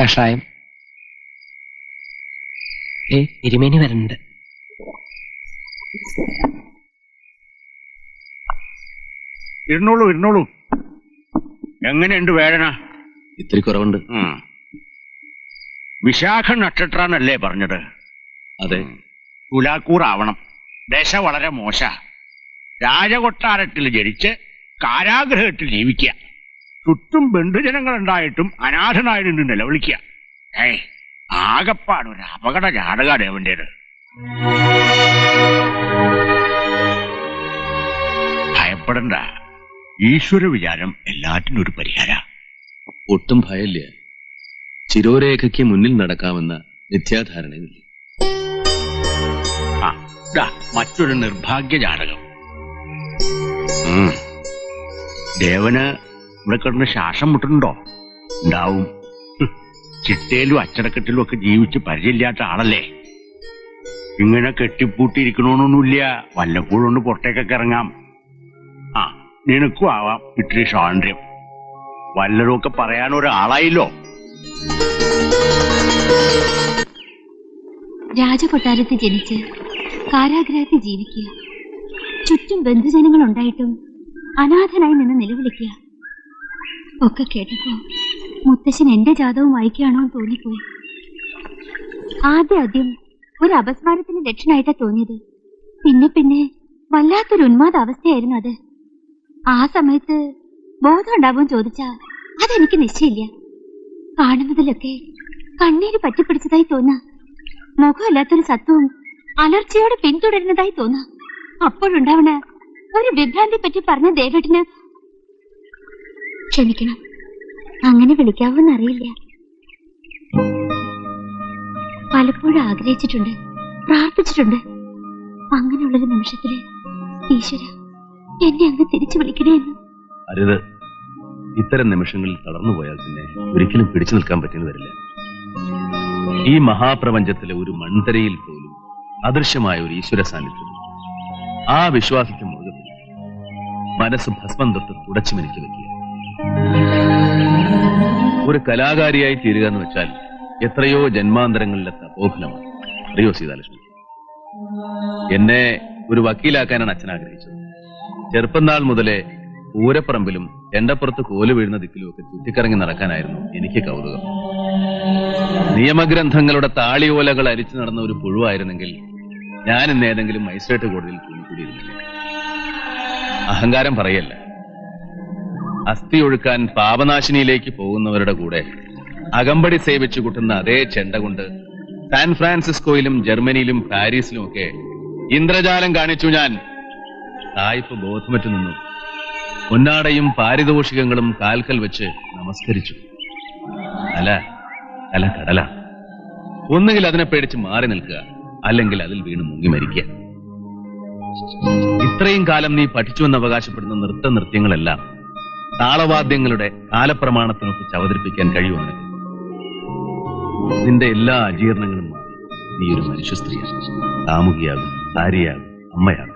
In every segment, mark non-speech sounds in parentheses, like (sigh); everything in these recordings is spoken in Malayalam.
കഷായം. ഏ എരുമേനി വരുന്നുണ്ട് ഇരുന്നോളൂ ഇരുന്നോളൂ. എങ്ങനെയുണ്ട് വേദന? ഇത്തിരി കുറവുണ്ട്. ഉം. വിശാഖ നക്ഷത്രാന്നല്ലേ പറഞ്ഞത്? അതെ. തുലാക്കൂറാവണം. ദശ വളരെ മോശ. രാജകൊട്ടാരത്തിൽ ജനിച്ച് കാരാഗ്രഹത്തിൽ ജീവിക്കുക ചുറ്റും ബന്ധുജനങ്ങൾ ഉണ്ടായിട്ടും അനാഥനായി നിന്ന് നിലവിളിക്കുക. ഏയ് ആകപ്പാട് ഒരു അപകട ജാടക ദേവന്റേത് ഭയപ്പെടണ്ട. ഈശ്വര വിചാരം എല്ലാറ്റിനും ഒരു പരിഹാര. ഒട്ടും ഭയമില്ല. ചിരോരേഖയ്ക്ക് മുന്നിൽ നടക്കാമെന്ന മിഥ്യാധാരണയുമില്ല. ആ മറ്റൊരു നിർഭാഗ്യ ജാതകം. ദേവന് ഇവിടെ കിടന്ന് ശ്വാസം മുട്ടുന്നുണ്ടോ? ഉണ്ടാവും. ചിട്ടയിലും അച്ചടക്കത്തിലും ഒക്കെ ജീവിച്ച് പരിചയമില്ലാത്ത ആളല്ലേ? ഇങ്ങനെ കെട്ടിപ്പൂട്ടിയിരിക്കണമെന്നൊന്നുമില്ല വല്ലപ്പോഴും ഒന്ന് പുറത്തേക്കൊക്കെ ഇറങ്ങാം. ആ നിനക്കും ആവാം ഇത്തിരി സ്വാതന്ത്ര്യം. വല്ലതും ഒക്കെ പറയാൻ ഒരാളായില്ലോ. രാജകൊട്ടാരത്തിൽ ജനിച്ച് കാരാഗ്രഹത്തിൽ ജീവിക്കുക. ചുറ്റും ബന്ധുജനങ്ങൾ ഉണ്ടായിട്ടും അനാഥനായി നിന്ന് നിലവിളിക്കുക. ഒക്കെ കേട്ടപ്പോ മുത്തശ്ശൻ എന്റെ ജാതവും വായിക്കുകയാണോ എന്ന് തോന്നിപ്പോയി. ആദ്യം ആദ്യം ഒരു അപസ്മാരത്തിന് ലക്ഷണമായിട്ടാ തോന്നിയത്. പിന്നെ പിന്നെ വല്ലാത്തൊരു ഉന്മാദ അവസ്ഥയായിരുന്നു അത്. ആ സമയത്ത് ബോധം ഉണ്ടാവും ചോദിച്ചാ അതെനിക്ക് നിശ്ചയില്ല കാണുന്നതിലൊക്കെ കണ്ണീര് പറ്റിപ്പിടിച്ചതായി തോന്നാ. മുഖമില്ലാത്തൊരു സത്വവും അലർച്ചയോടെ പിന്തുടരുന്നതായി തോന്നാ. അപ്പോഴുണ്ടാവണ ഒരു വിഭ്രാന്തി പറ്റി പറഞ്ഞ ദേവേട്ടന് ക്ഷമിക്കണം. അങ്ങനെ വിളിക്കാവോ എന്നറിയില്ല പലപ്പോഴും ആഗ്രഹിച്ചിട്ടുണ്ട് പ്രാർത്ഥിച്ചിട്ടുണ്ട്. അങ്ങനെയുള്ളൊരു നിമിഷത്തിൽ ഈശ്വര എന്നെ അങ്ങ് തിരിച്ചു വിളിക്കണേ എന്ന്. അരുത്. ഇത്തരം നിമിഷങ്ങളിൽ തളർന്നു പോയാൽ പിന്നെ ഒരിക്കലും പിടിച്ചു നിൽക്കാൻ പറ്റുന്ന വരില്ല. ഈ മഹാപ്രപഞ്ചത്തിലെ ഒരു മൺതരയിൽ പോലും അദൃശ്യമായ ഒരു ഈശ്വര സാന്നിധ്യം. ആ വിശ്വാസത്തെ മുറുകെ. മനസ്സ് ഭസ്മം തൊട്ട് തുടച്ചു മിനിക്ക് വെക്കുക ഒരു കലാകാരിയായി തീരുക എന്ന് വെച്ചാൽ എത്രയോ ജന്മാന്തരങ്ങളിലെ തപോഫലമാണ് അറിയോ സീതാലക്ഷ്മി? എന്നെ ഒരു വക്കീലാക്കാനാണ് അച്ഛൻ ആഗ്രഹിച്ചത്. ചെറുപ്പം നാൾ മുതലേ പൂരപ്പറമ്പിലും എണ്ടപ്പുറത്ത് കോൽ വീഴുന്ന ദിക്കിലും ഒക്കെ ചുറ്റിക്കറങ്ങി നടക്കാനായിരുന്നു എനിക്ക് കൗതുകം. നിയമഗ്രന്ഥങ്ങളുടെ താളിയോലകൾ അരിച്ചു നടന്ന ഒരു പുഴുവായിരുന്നെങ്കിൽ ഞാൻ ഇന്ന് ഏതെങ്കിലും മജിസ്ട്രേറ്റ് കോടതിയിൽ കൂടിയിരുന്നില്ല? അഹങ്കാരം പറയല്ല. അസ്ഥി ഒഴുക്കാൻ പാപനാശിനിയിലേക്ക് പോകുന്നവരുടെ കൂടെ അകമ്പടി സേവിച്ചു കൂട്ടുന്ന അതേ ചെണ്ട കൊണ്ട് സാൻ ഫ്രാൻസിസ്കോയിലും ജർമ്മനിയിലും പാരീസിലും ഒക്കെ ഇന്ദ്രജാലം കാണിച്ചു ഞാൻ. തായ്പ ബോധമറ്റു നിന്നു. പൊന്നാടയും പാരിതോഷികങ്ങളും കാൽക്കൽ വെച്ച് നമസ്കരിച്ചു. അല അല കടല. ഒന്നുകിൽ അതിനെ പേടിച്ച് മാറി നിൽക്കുക അല്ലെങ്കിൽ അതിൽ വീണ് മുങ്ങി മരിക്കുക. ഇത്രയും കാലം നീ പഠിച്ചുവെന്ന് അവകാശപ്പെടുന്ന നൃത്ത നൃത്യങ്ങളെല്ലാം താളവാദ്യങ്ങളുടെ കാലപ്രമാണത്തിനൊപ്പിച്ച് അവതരിപ്പിക്കാൻ കഴിയുവാണ്. നിന്റെ എല്ലാ അജീർണങ്ങളും മാറി. നീ ഒരു മനുഷ്യ സ്ത്രീയാണ് കാമുകിയാകും ഭാര്യയാകും അമ്മയാകും.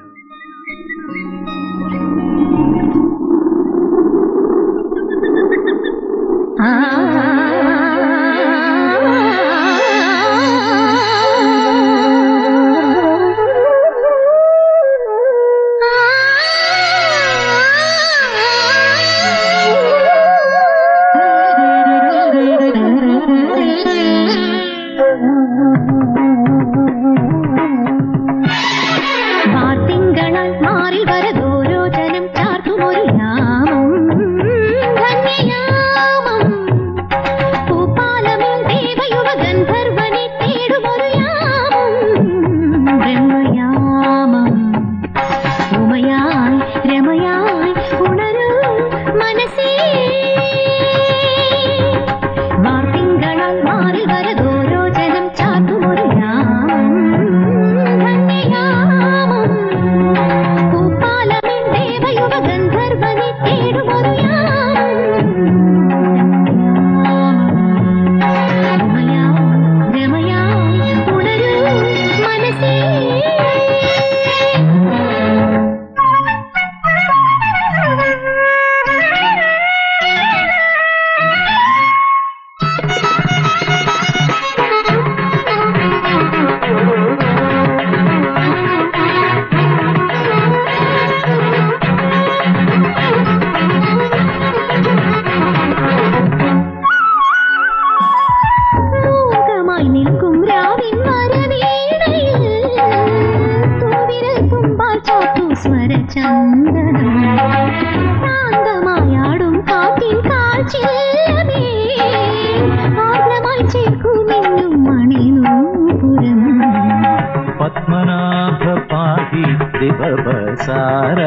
പത്മനാഭപാതി ദിവസാര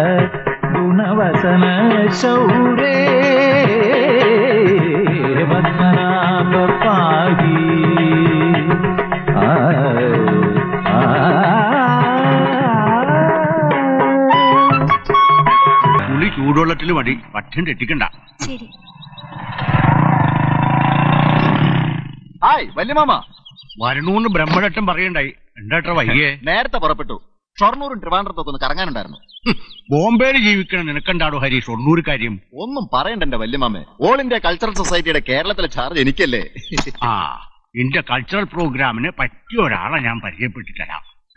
ഗുണവസന ശൗരേ മതി പറ്റും തെറ്റിക്കണ്ട ശരി. ഹായ് വല്യമാമ. വരണൂന്ന് ബ്രഹ്മദത്തം പറയണ്ടായി എന്താ വൈകിയേ? (laughs) നേരത്തെ പുറപ്പെട്ടു. ഷൊർണൂരും ട്രിവാൻഡ്രത്തൊക്കെ ഒന്ന് കറങ്ങാനുണ്ടായിരുന്നു. ബോംബെയിൽ ജീവിക്കണം നിനക്കെന്താടോ ഹരി ഷൊർണൂർ കാര്യം. ഒന്നും പറയണ്ട എന്റെ വല്യമാമേ. ഓൾ ഇന്ത്യ കൾച്ചറൽ സൊസൈറ്റിയുടെ കേരളത്തിലെ ചാർജ് എനിക്കല്ലേ. (laughs) ആ എന്റെ കൾച്ചറൽ പ്രോഗ്രാമിന് പറ്റിയ ഒരാളെ ഞാൻ പരിചയപ്പെട്ടു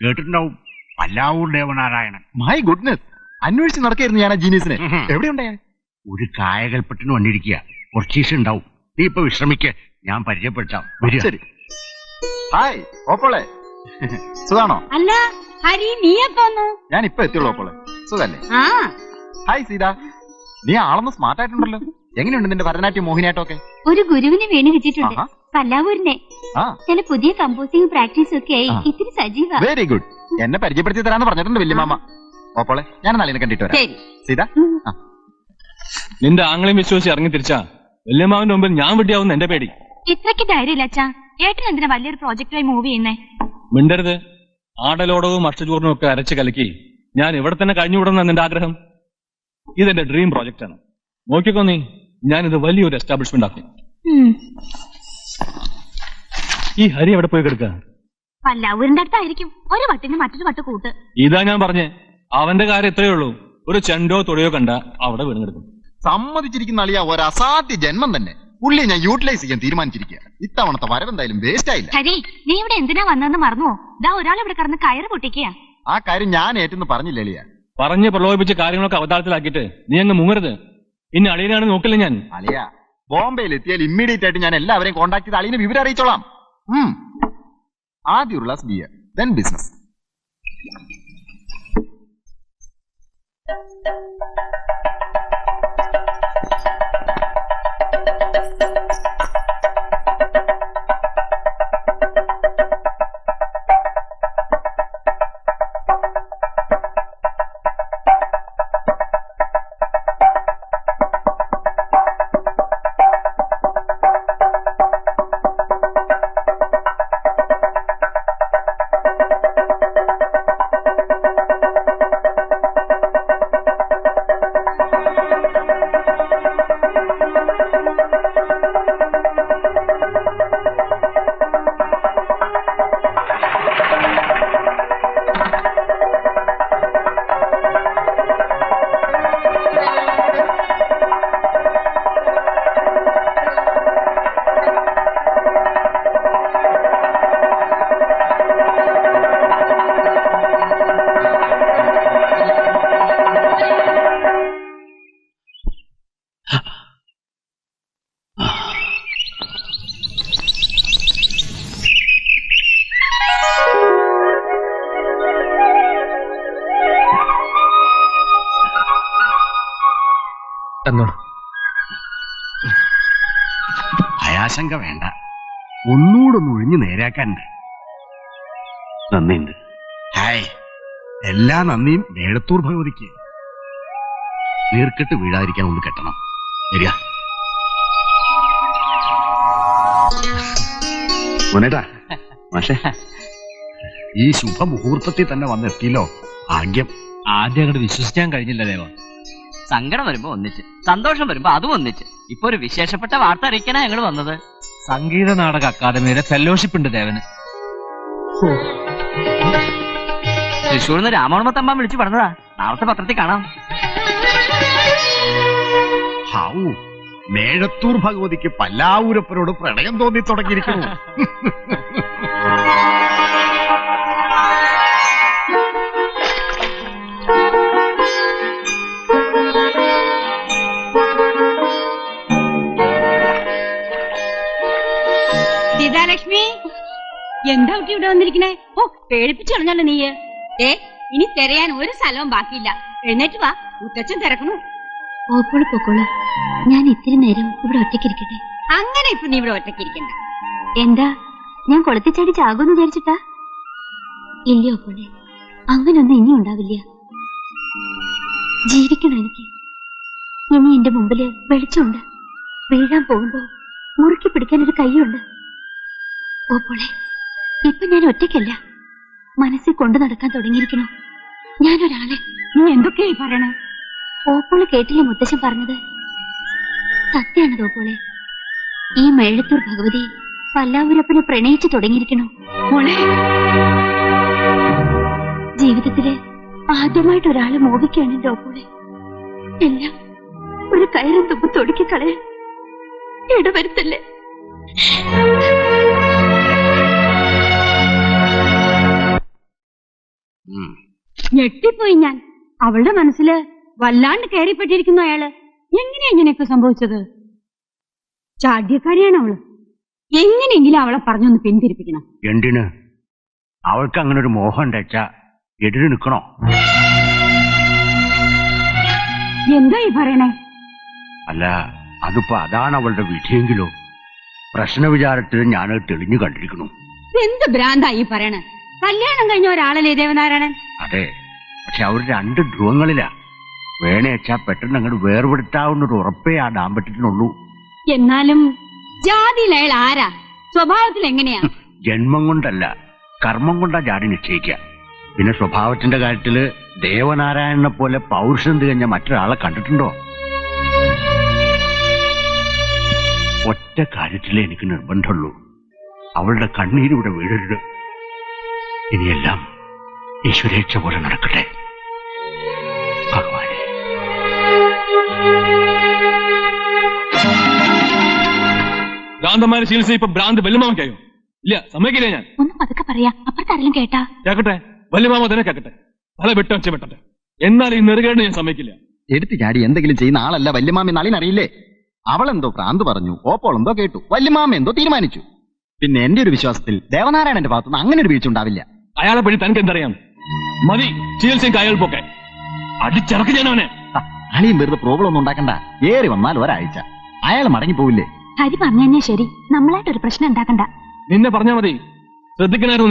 കേട്ടിട്ടുണ്ടാവും. പല്ലാവൂർ ദേവനാരായണൻ. മൈ ഗുഡ്നസ് അന്വേഷിച്ച് നടക്കായിരുന്നു ഞാൻ ആ ജീനിയസിനെ എവിടെയുണ്ട് ഞാൻ? ഒരു കായകൽപ്പത്തിന് വന്നിരിക്കുക. കുറച്ച് ദിവസം ഉണ്ടാവും. നീ ഇപ്പൊ വിശ്രമിക്ക. ഞാൻ പരിചയപ്പെടുത്താം. ശരി. ഹായ് ഓപ്പോളെ. സുഖാണോ? അല്ല ഹരി നീ ഞാൻ ഇപ്പൊ എത്തിയുള്ളൂ ഓപ്പോളെ. സുഖല്ലേ? ആ. ഹായ് സീത. നീ ആളൊന്ന് സ്മാർട്ട് ആയിട്ടുണ്ടല്ലോ. എങ്ങനെയുണ്ട് നിന്റെ ഭരതനാട്യം മോഹിനിയാട്ടമൊക്കെ? ഒരു ഗുരുവിന് വീണ് കിട്ടിയിട്ടുണ്ട്. പല്ലാവൂരിനെ. ആ. ചില പുതിയ കമ്പോസിംഗ് പ്രാക്ടീസ് ഒക്കെ ആയി. ഇത്തിരി സജീവ. വെരി ഗുഡ് എന്നെ പരിചയപ്പെടുത്തി തരാന്ന് പറഞ്ഞിട്ടുണ്ട് വല്യമാമ. ഓപ്പോളെ ഞാൻ നാളെ കണ്ടിട്ട് വരാം. ശരി. സീത? നിന്റെ ആങ്ങളെയും വിശ്വസിച്ച് ഇറങ്ങി തിരിച്ചാ? വല്യമ്മാവിന്റെ മുമ്പിൽ ഞാൻ വിട്ടിയാവുന്ന എന്റെ പേടി. ഇത്രയ്ക്ക് ധൈര്യമില്ല അച്ഛാ. ഏട്ടൻ എന്തിനാ വലിയൊരു പ്രോജക്റ്റായി മൂവ് ചെയ്യുന്നേ? മിണ്ടരുത്. ആടലോടവും അഷ്ടചൂർണവും ഒക്കെ അരച്ച് കലക്കി ഞാൻ ഇവിടെ തന്നെ കഴിഞ്ഞുവിടുന്ന നിന്റെ ആഗ്രഹം. ഇതെന്റെ ഡ്രീം പ്രോജക്റ്റ് ആണ്. നോക്കിക്കോ നീ ഞാനിത് വലിയൊരു എസ്റ്റാബ്ലിഷ്മെന്റ് ആക്കും. ഈ ഹരി എവിടെ പോയി കിടക്കാ? പല്ലാവൂരിന്റെ അടുത്തായിരിക്കും. ഒരു വട്ടിന് മറ്റൊരു വട്ട് കൂട്ട്. ഇതാ ഞാൻ പറഞ്ഞേ. അവന്റെ കാര്യം എത്രയേ ഉള്ളൂ. ഒരു ചെണ്ടോ തൊടിയോ കണ്ട അവിടെ വീണ് കിടക്കും. സമ്മതിച്ചിരിക്കുന്ന അളിയ ഒരു അസാധ്യ ജന്മം തന്നെ. പുള്ളിയെ ഞാൻ യൂട്ടിലൈസ് ചെയ്യാൻ തീരുമാനിച്ചിരിക്കുക ഇത്തവണത്തെ വരവെന്തായാലും വേസ്റ്റ് ആയില്ല. ഹരി നീ ഇവിടെ എന്തിനാ വന്നതെന്ന് മറന്നുവോ ദാ ഒരാൾ ഇവിടെ കിടന്ന് കയറ് പൊട്ടിക്കുക. ആ കാര്യം ഞാൻ ഏറ്റെന്ന് പറഞ്ഞില്ല അളിയ. പറഞ്ഞ് പ്രലോഭിപ്പിച്ച് കാര്യങ്ങളൊക്കെ അവതാരത്തിലാക്കിയിട്ട് നീ അങ്ങ് മുങ്ങരുത്. ഇനി അളിയനാണ് നോക്കില്ല ഞാൻ. അളിയ ബോംബെയിൽ എത്തിയാൽ ഇമ്മീഡിയറ്റ് ആയിട്ട് ഞാൻ എല്ലാവരെയും കോൺടാക്ട് ചെയ്ത് അളിയനെ വിവരം അറിയിച്ചോളാം. ആദ്യം ഒരു glass beer then business Thank you. തന്നോളൂ. ഭയാശങ്ക വേണ്ട. ഒന്നുകൂടെ ഒന്ന് ഒഴിഞ്ഞു നേരാക്കാനുണ്ട്. നന്ദിയുണ്ട്. ഹായ്. എല്ലാ നന്ദിയും മേടത്തൂർ ഭഗവതിക്ക്. നീർക്കെട്ട് വീഴാതിരിക്കാൻ ഒന്ന് കെട്ടണം. വരിക. മോനേട്ടാ മാഷേ. ഈ ശുഭമുഹൂർത്തത്തിൽ തന്നെ വന്നെത്തിയല്ലോ ഭാഗ്യം. ആദ്യം അങ്ങോട്ട് വിശ്വസിക്കാൻ കഴിഞ്ഞില്ല ദേവ. സങ്കടം വരുമ്പോ ഒന്നിച്ച് സന്തോഷം വരുമ്പോ അതും ഒന്നിച്ച്. ഇപ്പൊ ഒരു വിശേഷപ്പെട്ട വാർത്ത അറിയിക്കാനാ ഞങ്ങൾ വന്നത്. സംഗീത നാടക അക്കാദമിയുടെ ഫെലോഷിപ്പ് ഉണ്ട് ദേവന്. തൃശ്ശൂരിൽ നിന്ന് രാമോണമത്തമ്മ വിളിച്ചു പറഞ്ഞതാ. നാളത്തെ പത്രത്തിൽ കാണാം. മേഴത്തൂർ ഭഗവതിക്ക് പല്ലാവൂരപ്പനോട് പ്രണയം തോന്നി തുടങ്ങിയിരിക്കുന്നു. (laughs) എന്താ കുട്ടി ഇവിടെ വന്നിരിക്കണേ? ഓ പേടിപ്പിച്ചു കളഞ്ഞല്ലോ നീയ്. ഏ ഇനി തിരയാൻ ഒരു സ്ഥലവും ബാക്കിയില്ല. എഴുന്നേറ്റ് വാ മുത്തച്ഛൻ തിരക്കണു. ഓപ്പോൾ പൊക്കോളൂ. ഞാൻ ഇത്തിരി നേരം ഇവിടെ ഒറ്റയ്ക്കിരിക്കട്ടെ അങ്ങനെ ഇപ്പൊ നീ ഇവിടെ ഒറ്റയ്ക്കിരിക്കണ്ട എന്താ? ഞാൻ കൊളത്തിച്ചടി ചാകുമെന്ന് വിചാരിച്ചിട്ടാ? ഇല്ല ഓപ്പോളെ അങ്ങനൊന്നും ഇനി ഉണ്ടാവില്ല. ജീവിക്കണം എനിക്ക്. ഇനി എന്റെ മുമ്പിൽ വെളിച്ചമുണ്ട്. വീഴാൻ പോകുമ്പോ മുറുക്കി പിടിക്കാൻ ഒരു കൈയുണ്ട്. ഓപ്പോളെ പോളെ ഇപ്പൊ ഞാൻ ഒറ്റയ്ക്കല്ല. മനസ്സിൽ കൊണ്ടു നടക്കാൻ തുടങ്ങിയിരിക്കണു ഞാനൊരാളെ നീ എന്തൊക്കെയായി പറയണേ? ഓപ്പോൾ കേട്ടില്ലേ മുത്തശ്ശൻ പറഞ്ഞത്? സത്യാണ് തോപ്പോളെ ഈ മേഴത്തൂർ ഭഗവതി പല്ലാവൂരപ്പനെ പ്രണയിച്ചു തുടങ്ങിയിരിക്കണു ജീവിതത്തിൽ ആദ്യമായിട്ട് ഒരാളെ മോഹിക്കുകയാണ് എന്റെ ഓപ്പോളെ എല്ലാം ഒരു കയറും തുമ്പ് തൊടുക്കിക്കളയാൻ ഇടവരുത്തല്ലേ? ഞെട്ടിപ്പോയി ഞാൻ. അവളുടെ മനസ്സിൽ വല്ലാണ്ട് കയറിപ്പെട്ടിരിക്കുന്നു അയാൾ. എങ്ങനെയാ ഇങ്ങനെയൊക്കെ സംഭവിച്ചത്? ചാഠ്യക്കാരിയാണ് അവൾ. എങ്ങനെയെങ്കിലും അവളെ പറഞ്ഞൊന്ന് പിന്തിരിപ്പിക്കണം. എന്തിന്? അവൾക്ക് അങ്ങനെ ഒരു മോഹം ഉണ്ടെച്ചാ എതിര് നിൽക്കണോ എന്താ ഈ പറയണേ? അല്ല അതിപ്പോ അതാണ് അവളുടെ വിധിയെങ്കിലോ? പ്രശ്ന വിചാരത്തിൽ ഞാനത് തെളിഞ്ഞു കണ്ടിരിക്കുന്നു. എന്ത് ഭ്രാന്താ ഈ പറയണേ? കല്യാണം കഴിഞ്ഞ ഒരാളല്ലേ ദേവനാരായണൻ? അതെ. പക്ഷെ അവർ രണ്ട് ധ്രുവങ്ങളിലാ. വേണേച്ചാ പെട്ടെന്ന് അങ്ങോട്ട് ഒരു ഉറപ്പേ ആ ദാമ്പത്യത്തിനുള്ളൂ. എന്നാലും ജാതിയിൽ അയാൾ ആരാ? സ്വഭാവത്തിൽ എങ്ങനെയാ? ജന്മം കൊണ്ടല്ല കർമ്മം കൊണ്ടാ ജാതി നിശ്ചയിക്കുക പിന്നെ സ്വഭാവത്തിന്റെ കാര്യത്തിൽ ദേവനാരായണനെ പോലെ പൗരുഷം തികഞ്ഞ മറ്റൊരാളെ കണ്ടിട്ടുണ്ടോ? ഒറ്റ കാര്യത്തിലേ എനിക്ക് നിർബന്ധമുള്ളൂ. അവളുടെ കണ്ണീരിവിടെ വീഴരുത് ഇനിയെല്ലാം ഈശ്വരേക്ഷ പോലെ നടക്കട്ടെ. ഭഗവാനെ. ഭ്രാന്തന്മാരെ ചികിത്സ ഇപ്പൊ ഭ്രാന്ത് വല്യമാമയ്ക്കായോ? ഇല്ല സമ്മതിക്കില്ല ഞാൻ? ഒന്നും പതുക്കെ പറയാ. അപ്പുറത്താരെങ്കിലും കേട്ടാ? കേക്കട്ടെ? വല്യമാമ തന്നെ കേക്കട്ടെ. തല വെട്ടം വെട്ടട്ടെ. എന്നാൽ ഈ നെറുകേട് ഞാൻ സമ്മതിക്കില്ല. എടുത്തു ചാടി എന്തെങ്കിലും ചെയ്യുന്ന ആളല്ല വല്യമാമ നളിനറിയില്ലേ അവളെന്തോ ഭ്രാന്ത് പറഞ്ഞു ഓപ്പോളെന്തോ കേട്ടു. വല്യമാമ എന്തോ തീരുമാനിച്ചു. പിന്നെ എന്റെ ഒരു വിശ്വാസത്തിൽ ദേവനാരായണന്റെ ഭാഗത്തുനിന്ന് അങ്ങനെ ഒരു വീഴ്ച ഉണ്ടാവില്ല. അയാളെ പറ്റി തനിക്ക് എന്തറിയാം? മതി ചികിത്സയും കയൽപ്പൊക്കെ. അടിച്ചിറക്കി ഞാൻ അവനെ. അളിയും വെറുതെ പ്രോബ്ലം ഒന്നും ഉണ്ടാക്കണ്ട. ഏറി വന്നാൽ ഒരാഴ്ച. അയാൾ മടങ്ങി പോവില്ലേ? ഹരി പറഞ്ഞു തന്നെ ശരി. നമ്മളായിട്ടൊരു പ്രശ്നം ഉണ്ടാക്കണ്ട. നിന്നെ പറഞ്ഞാ മതി. ശ്രദ്ധിക്കണായിരുന്നു നീ